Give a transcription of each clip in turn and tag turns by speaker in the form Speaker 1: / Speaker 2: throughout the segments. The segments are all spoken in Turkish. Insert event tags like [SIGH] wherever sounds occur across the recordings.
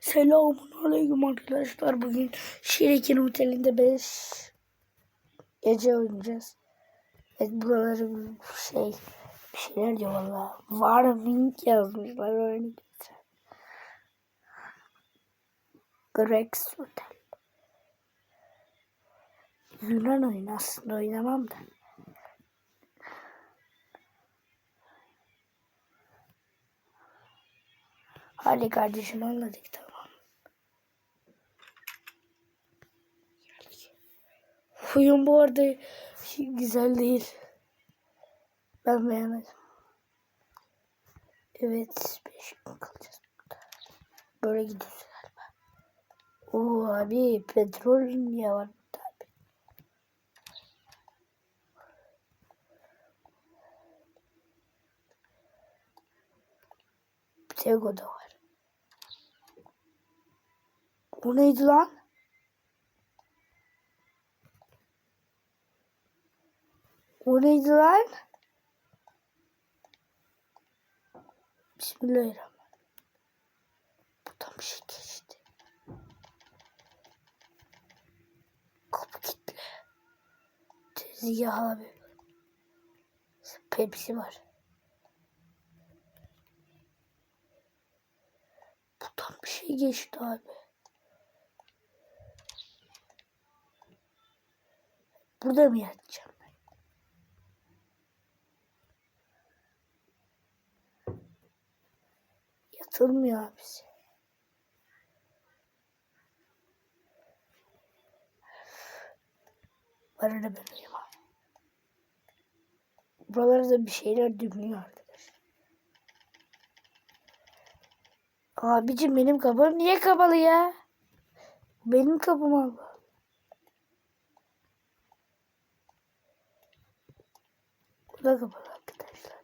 Speaker 1: Selamun aleyküm arkadaşlar. Bugün Şirekin Oteli'nde 5 gece oynayacağız. Evet buraları şey bir şeyler diyor valla. Warwing yazmışlar öyle. Grex Hotel. Yunan oyunu aslında oynamam da. Hadi kardeşim anladık tamam. Huyum bu arada güzel değil. Ben beğenmedim. Evet 5 gün kalacağız. Böyle gidiyoruz galiba. Oo abi petrol niye var tek oda var. O neydi lan? O neydi? Bismillahirrahmanirrahim. Buradan bir şey geçti. Kapı kilitli. Tezgah abi. Pepsi var. Buradan bir şey geçti abi. Burada mı yatacağım Yatılmıyor abisi. Bana ne ben uyumam. Buralarda bir şeyler dönüyor arkadaşlar. Abicim benim kapım niye kapalı ya? Benim kapım abi. Bu da kapalı arkadaşlar.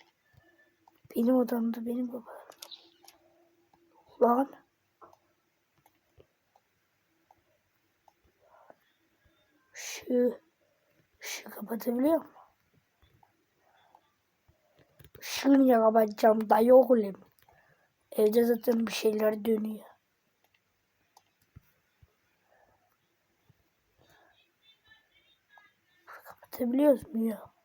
Speaker 1: Benim odamda benim kapalı. Lan. Şu şu kapatabiliyor mu? Şunu niye kapatacağım da yok olayım. Evde zaten bir şeyler dönüyor. Kapatabiliyoruz mu ya?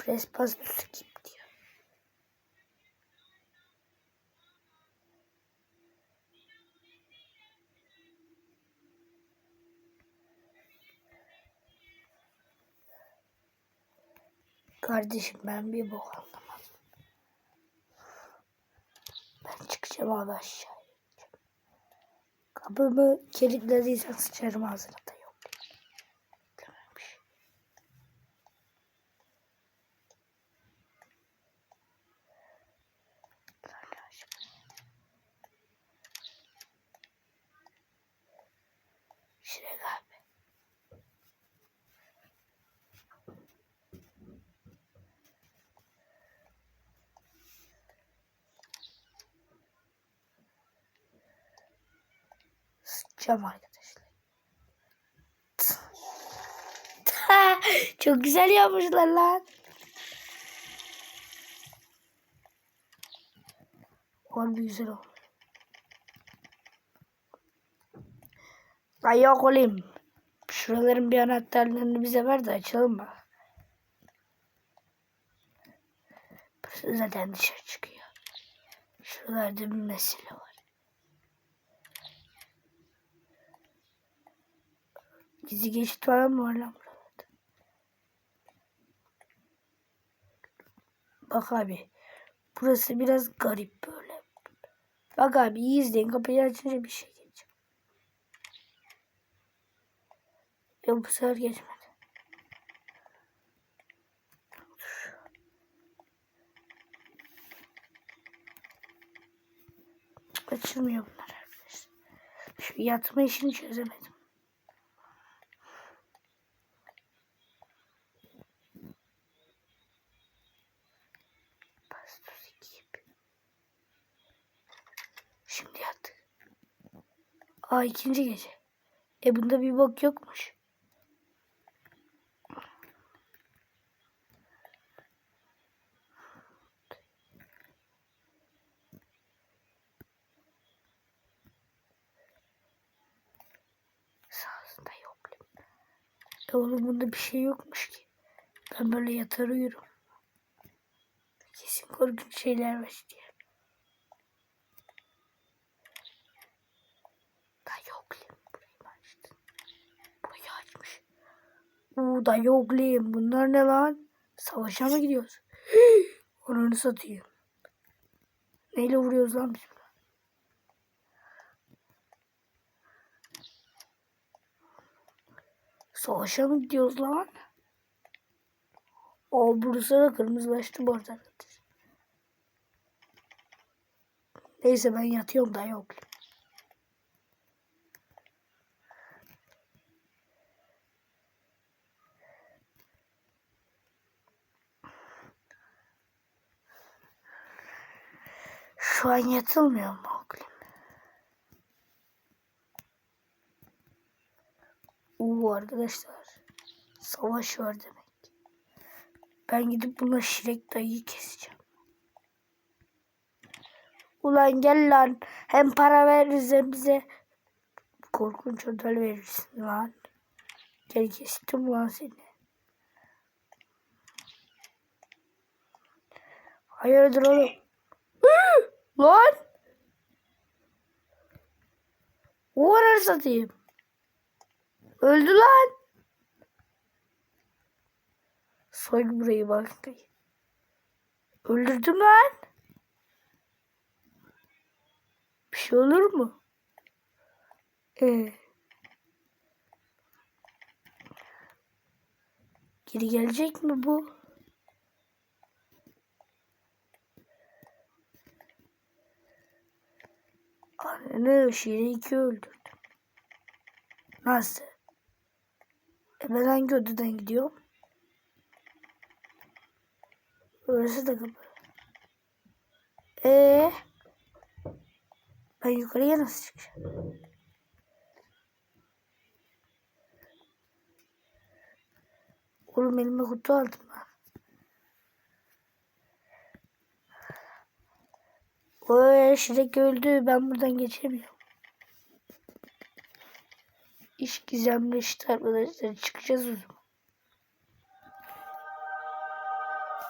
Speaker 1: Press pas to skip diyor. Kardeşim ben bir bok anlamadım. Ben çıkacağım abi aşağıya. Kapımı kilitlediysen sıçarım ağzına da Sıçacağım arkadaşlar. [LAUGHS] Çok güzel yapmışlar lan. Harbi güzel olmuş. Ay yok olayım. Şuraların bir anahtarlarını bize ver de açalım bak. Burası zaten dışarı çıkıyor. Şuralarda bir mesele var. Gizli geçit falan mı var lan buralarda? Bak abi. Burası biraz garip böyle. Bak abi iyi izleyin. Kapıyı açınca bir şey gelecek. Yok bu sefer geçmedi. Açılmıyor bunlar arkadaşlar. Şu yatma işini çözemedim. Aa ikinci gece. E bunda bir bok yokmuş. Sağında yok. E oğlum bunda bir şey yokmuş ki. Ben böyle yatar uyurum. Kesin korkunç şeyler var diye. Da yok lan. Burayı mı açtın? Burayı açmış. Uuu da. Bunlar ne lan? Savaşa mı gidiyoruz? [GASPS] Onu satayım. Neyle vuruyoruz lan biz? Savaşa mı gidiyoruz lan? O burası da kırmızılaştı bu arada. Neyse ben yatıyorum da yok. Şu an yatılmıyor mu oğlum? Oo arkadaşlar. Savaş var demek. Ben gidip buna Şirek dayıyı keseceğim. Ulan gel lan. Hem para veririz hem bize korkunç ödül verirsin lan. Gel kestim lan seni. Hayırdır oğlum? Lan! O arar satayım. Öldü lan. Soy burayı bak. Öldürdüm lan. Bir şey olur mu? Ee. Geri gelecek mi bu? Anne ışığıyla iki öldürdüm. Nasıl? E ben hangi odadan gidiyorum? Orası da kapı. Ee, ben yukarıya nasıl çıkacağım? Oğlum elime kutu aldım Oy Şirek öldü. Ben buradan geçemiyorum. İş gizemleşti arkadaşlar. Çıkacağız o zaman.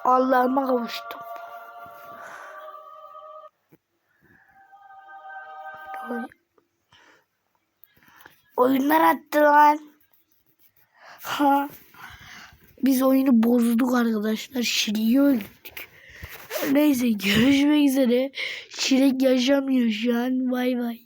Speaker 1: Allah'ıma kavuştum. Oy. Oyunlar attı lan. Ha. Biz oyunu bozduk arkadaşlar. Şirin'i öldürdük. Neyse görüşmek üzere. Şirek yaşamıyor şu an. Bay bay.